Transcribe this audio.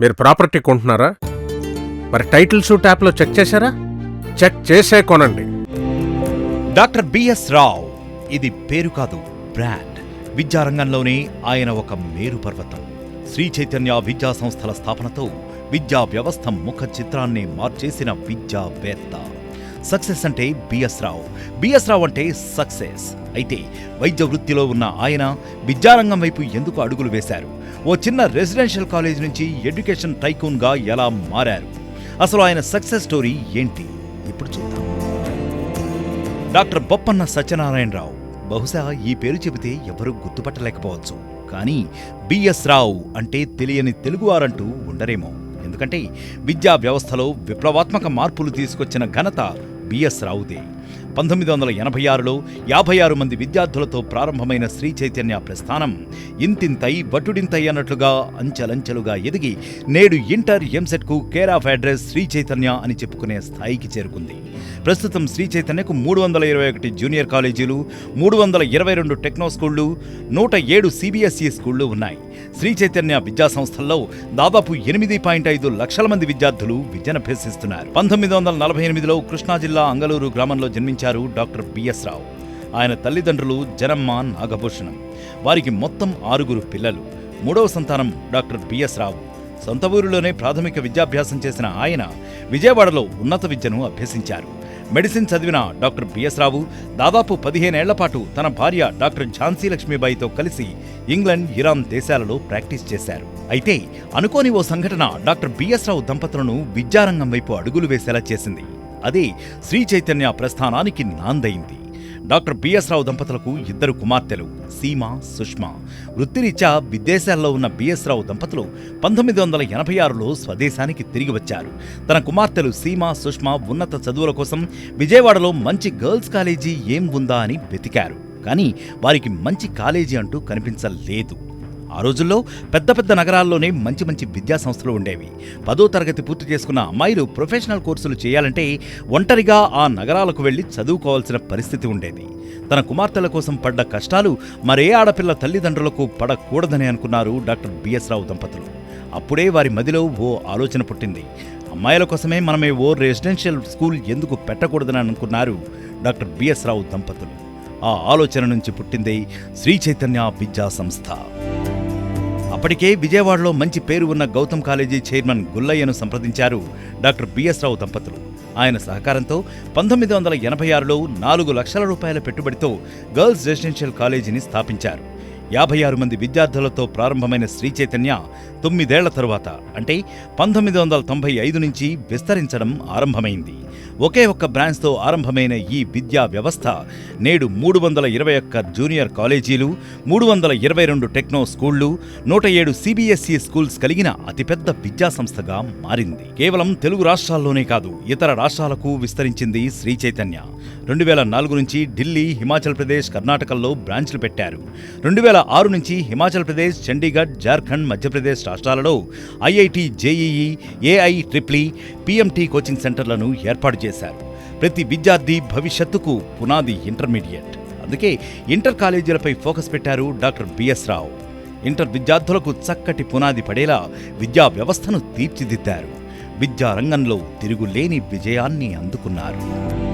మీరు ప్రాపర్టీ కొంటున్నారా? మరి టైటిల్ షూట్ యాప్లో చెక్ చేశారా? చెక్ చేసే కొనండి. Doctor BS Rao. ఇది పేరు కాదు బ్రాండ్. విద్యారంగంలోనే ఆయన ఒక మేరు పర్వతం. శ్రీ చైతన్య విద్యా సంస్థల స్థాపనతో విద్యా వ్యవస్థ ముఖ చిత్రాన్ని మార్చేసిన విద్యావేత్త. సక్సెస్ అంటే బిఎస్ రావు. బిఎస్ రావు అంటే సక్సెస్. అయితే వైద్య వృత్తిలో ఉన్న ఆయన విద్యారంగం వైపు ఎందుకు అడుగులు వేశారు? ఓ చిన్న రెసిడెన్షియల్ కాలేజ్ నుంచి ఎడ్యుకేషన్ టైకూన్గా ఎలా మారారు? అసలు ఆయన సక్సెస్ స్టోరీ ఏంటి? ఇప్పుడు చూద్దాం. డాక్టర్ బొప్పన్న సత్యనారాయణరావు బహుశా ఈ పేరు చెబితే ఎవరూ గుర్తుపట్టలేకపోవచ్చు. కానీ బిఎస్ రావు అంటే తెలియని తెలుగువారంటూ ఉండరేమో. ఎందుకంటే విద్యా వ్యవస్థలో విప్లవాత్మక మార్పులు తీసుకొచ్చిన ఘనత బిఎస్ రావుదే పంతొమ్మిది వందల ఎనభై ఆరులో యాభై ఆరు మంది విద్యార్థులతో ప్రారంభమైన శ్రీ చైతన్య ప్రస్థానం ఇంతింతై బటుడింతై అన్నట్లుగా అంచెలంచెలుగా ఎదిగి నేడు inter ఎంసెట్కు care of address Sri Chaitanya అని చెప్పుకునే స్థాయికి చేరుకుంది. ప్రస్తుతం శ్రీ చైతన్యకు మూడు వందల ఇరవై ఒకటి జూనియర్ కాలేజీలు మూడు వందల ఇరవై రెండు టెక్నో స్కూళ్ళు నూట ఏడు సిబిఎస్ఈ స్కూళ్ళు ఉన్నాయి శ్రీ చైతన్య విద్యా సంస్థల్లో దాదాపు ఎనిమిది పాయింట్ ఐదు లక్షల మంది విద్యార్థులు విద్యనభ్యసిస్తున్నారు పంతొమ్మిది వందల నలభై ఎనిమిదిలో కృష్ణా జిల్లా అంగలూరు గ్రామంలో జన్మించారు డాక్టర్ బిఎస్ రావు. ఆయన తల్లిదండ్రులు జనమ్మ నాగభూషణం. వారికి మొత్తం ఆరుగురు పిల్లలు. మూడవ సంతానం డాక్టర్ బిఎస్ రావు. సొంత ఊరిలోనే ప్రాథమిక విద్యాభ్యాసం చేసిన ఆయన విజయవాడలో ఉన్నత విద్యను అభ్యసించారు. మెడిసిన్ చదివిన డాక్టర్ బిఎస్ రావు దాదాపు పదిహేనేళ్ళ పాటు తన భార్య డాక్టర్ ఝాన్సీ లక్ష్మీబాయితో కలిసి ఇంగ్లండ్ ఇరాన్ దేశాలలో ప్రాక్టీస్ చేశారు. అయితే అనుకోని ఓ సంఘటన డాక్టర్ బిఎస్ రావు దంపతులను విద్యారంగం వైపు అడుగులు వేసేలా చేసింది. అదే శ్రీ చైతన్య ప్రస్థానానికి నాందైంది. డాక్టర్ బిఎస్ రావు దంపతులకు ఇద్దరు కుమార్తెలు సీమ సుష్మా. వృత్తిరీత్యా విదేశాల్లో ఉన్న బిఎస్ రావు దంపతులు పంతొమ్మిది వందల ఎనభై ఆరులో స్వదేశానికి తిరిగి వచ్చారు. తన కుమార్తెలు సీమ సుష్మా ఉన్నత చదువుల కోసం విజయవాడలో మంచి గర్ల్స్ కాలేజీ ఏం ఉందా అని వెతికారు. కానీ వారికి మంచి కాలేజీ అంటూ కనిపించలేదు. ఆ రోజుల్లో పెద్ద పెద్ద నగరాల్లోనే మంచి మంచి విద్యా సంస్థలు ఉండేవి. పదో తరగతి పూర్తి చేసుకున్న అమ్మాయిలు ప్రొఫెషనల్ కోర్సులు చేయాలంటే ఒంటరిగా ఆ నగరాలకు వెళ్ళి చదువుకోవాల్సిన పరిస్థితి ఉండేది. తన కుమార్తెల కోసం పడ్డ కష్టాలు మరే ఆడపిల్ల తల్లిదండ్రులకు పడకూడదని అనుకున్నారు డాక్టర్ బిఎస్ రావు దంపతులు. అప్పుడే వారి మదిలో ఓ ఆలోచన పుట్టింది. అమ్మాయిల కోసమే మనమే ఓ రెసిడెన్షియల్ స్కూల్ ఎందుకు పెట్టకూడదని అనుకున్నారు డాక్టర్ బిఎస్ రావు దంపతులు. ఆ ఆలోచన నుంచి పుట్టిందే శ్రీ చైతన్య విద్యా సంస్థ. అప్పటికే విజయవాడలో మంచి పేరు ఉన్న గౌతమ్ కాలేజీ చైర్మన్ గుల్లయ్యను సంప్రదించారు డాక్టర్ బిఎస్ రావు దంపతులు. ఆయన సహకారంతో పంతొమ్మిది వందల ఎనభై ఆరులో నాలుగు లక్షల రూపాయల పెట్టుబడితో గర్ల్స్ రెసిడెన్షియల్ కాలేజీని స్థాపించారు. యాభై ఆరు మంది విద్యార్థులతో ప్రారంభమైన శ్రీ చైతన్య తొమ్మిదేళ్ళ తరువాత అంటే పంతొమ్మిది వందల తొంభై ఐదు నుంచి విస్తరించడం ఆరంభమైంది. ఒకే ఒక్క బ్రాంచ్తో ఆరంభమైన ఈ విద్యా వ్యవస్థ నేడు మూడు వందల ఇరవై ఒక్క జూనియర్ కాలేజీలు మూడు వందల ఇరవై రెండు టెక్నో స్కూళ్ళు నూట ఏడు సిబిఎస్ఈ స్కూల్స్ కలిగిన అతిపెద్ద విద్యా సంస్థగా మారింది. కేవలం తెలుగు రాష్ట్రాల్లోనే కాదు ఇతర రాష్ట్రాలకు విస్తరించింది శ్రీ చైతన్య. రెండు వేల నాలుగు నుంచి ఢిల్లీ హిమాచల్ ప్రదేశ్ కర్ణాటకల్లో బ్రాంచ్లు పెట్టారు. రెండు వేల ఆరు నుంచి హిమాచల్ ప్రదేశ్ చండీగఢ్ జార్ఖండ్ మధ్యప్రదేశ్ రాష్ట్రాలలో IIT JEE AI triple E PMT coaching సెంటర్లను ఏర్పాటు చేశారు. ప్రతి విద్యార్థి భవిష్యత్తుకు పునాది ఇంటర్మీడియట్. అందుకే ఇంటర్ కాలేజీలపై ఫోకస్ పెట్టారు డాక్టర్ బిఎస్ రావు. ఇంటర్ విద్యార్థులకు చక్కటి పునాది పడేలా విద్యా వ్యవస్థను తీర్చిదిద్దారు. విద్యారంగంలో తిరుగులేని విజయాన్ని అందుకున్నారు.